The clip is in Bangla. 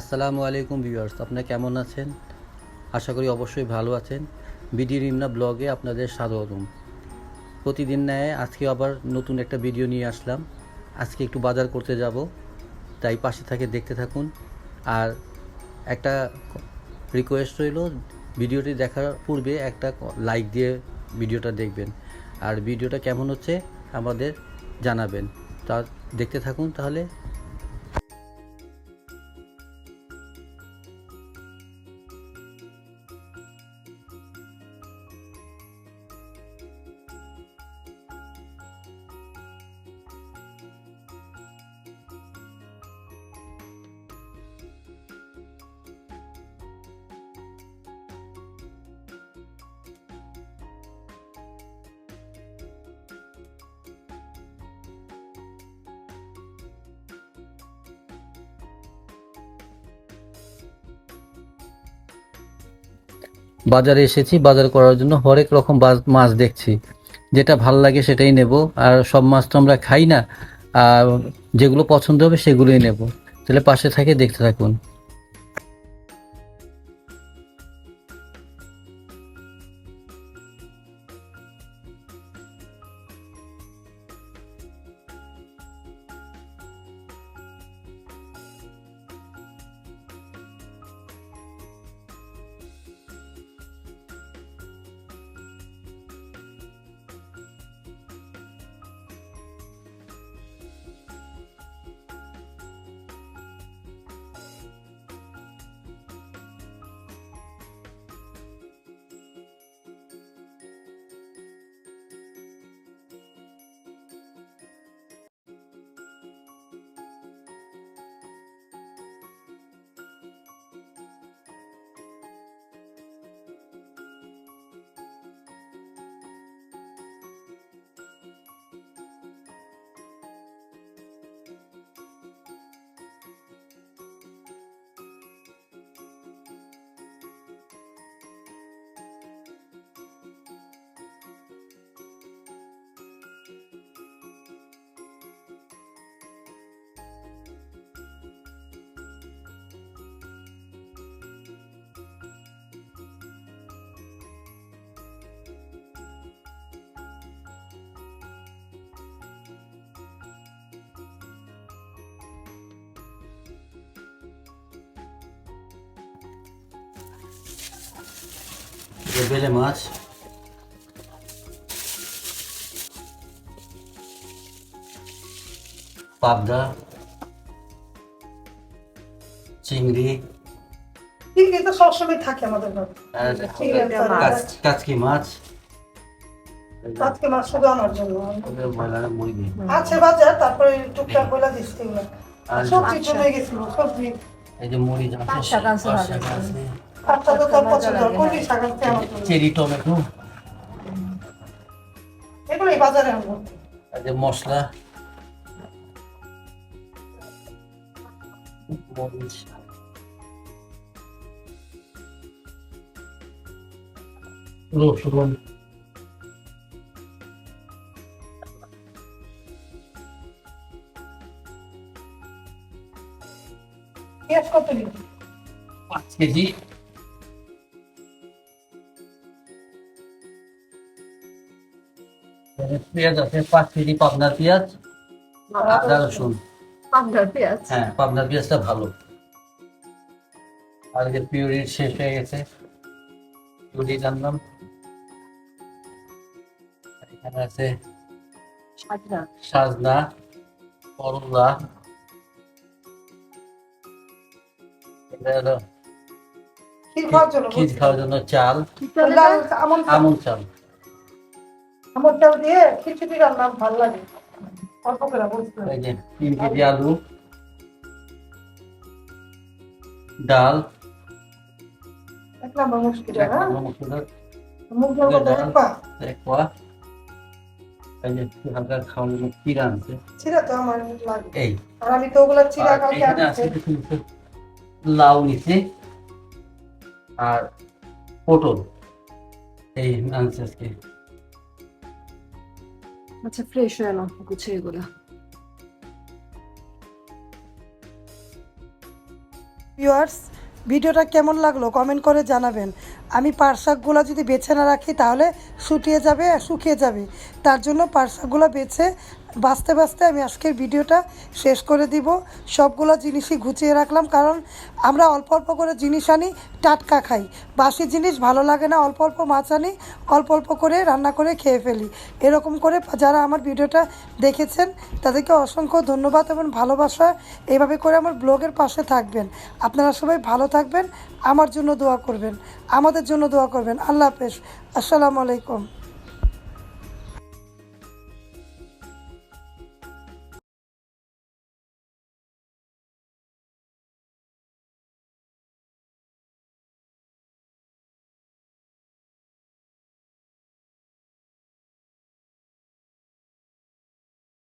আসসালামু আলাইকুম ভিউয়ার্স, আপনারা কেমন আছেন? আশা করি অবশ্যই ভালো আছেন। বিডি রিমনা ব্লগে আপনাদের স্বাগতম। প্রতিদিন ন্যায় আজকে আবার নতুন একটা ভিডিও নিয়ে আসলাম। আজকে একটু বাজার করতে যাব, তাই পাশে থাকে দেখতে থাকুন। আর একটা রিকোয়েস্ট রইল, ভিডিওটি দেখার পূর্বে একটা লাইক দিয়ে ভিডিওটা দেখবেন। আর ভিডিওটা কেমন হচ্ছে আমাদের জানাবেন। তা দেখতে থাকুন তাহলে। বাজারে এসেছি, বাজার করার জন্য হরেক রকম মাছ দেখছি। যেটা ভালো লাগে সেটাই নেব, আর সব মাছ তো আমরা খাই না, আর যেগুলো পছন্দ হবে সেগুলোই নেব। তাহলে পাশে থাকে দেখতে থাকুন। বেলে মাছ। পাবদা। চিংড়ি। চিংড়ি তো সবসময় থাকে আমাদের কাচ- কাচকি মাছ। মাছ। শুধু আমার জন্য। আছে বাজার তারপরে টুকটাক বলে আর সবজি চলে গেছিল সবজি। এই যে মুড়ি আছে চেরি টমেটো। এগুলোই বাজারে আনব। যে মশলা। রসুন পেঁয়াজ কত পাঁচ কেজি। পেঁয়াজ আছে পাঁচ কেজি পাবনার পেঁয়াজ আদা রসুন। পাবনার পেঁয়াজ? হ্যাঁ পাবনার পেঁয়াজটা ভালো। আর যে পিউরির শেষ হয়ে গেছে। পিউরি জানলাম। এখানে আছে সাজনা। করলা। এটা হলো ক্ষীর খাওয়ার জন্য চাল। আমন চাল। দিয়ে খিচুড়ি রান্না ভালো লাগে। অল্প করে বুঝতে তিন কেজি আলু ডাল এক নম্বর মুশকিল এক হ্যাঁ? নম্বর মসুর মুগ ডাল কত ডাল। দেখবা এক পোয়া। হালকা খাওয়ার জন্য চিরা আনছে চিরা তো আমার লাগে। এই। আর আমি তো ওগুলা চিরা কালকে লাউ নিচে আর পটল। এই আনছে আজকে। আচ্ছা ফ্রেশ হয়ে নাও, গুছিয়ে এগুলো ভিউয়ার্স ভিডিওটা কেমন লাগল কমেন্ট করে জানাবেন। আমি পাট শাকগুলো যদি বেছে না রাখি, তাহলে শুটিয়ে যাবে শুকিয়ে যাবে। তার জন্য পাট শাকগুলো বেছে বাঁচতে বাঁচতে আমি আজকের ভিডিওটা শেষ করে দিব। সবগুলো জিনিসই গুছিয়ে রাখলাম, কারণ আমরা অল্প অল্প করে জিনিস আনি, টাটকা খাই। বাসি জিনিস ভালো লাগে না, অল্প অল্প মাছ আনি, অল্প অল্প করে রান্না করে খেয়ে ফেলি। এরকম করে যারা আমার ভিডিওটা দেখেছেন, তাদেরকে অসংখ্য ধন্যবাদ এবং ভালোবাসা। এভাবে করে আমার ব্লগের পাশে থাকবেন। আপনারা সবাই ভালো থাকবেন, আমার জন্য দোয়া করবেন, আমাদের জন্য দোয়া করবেন। আল্লাহ হাফেজ। আসসালামু আলাইকুম।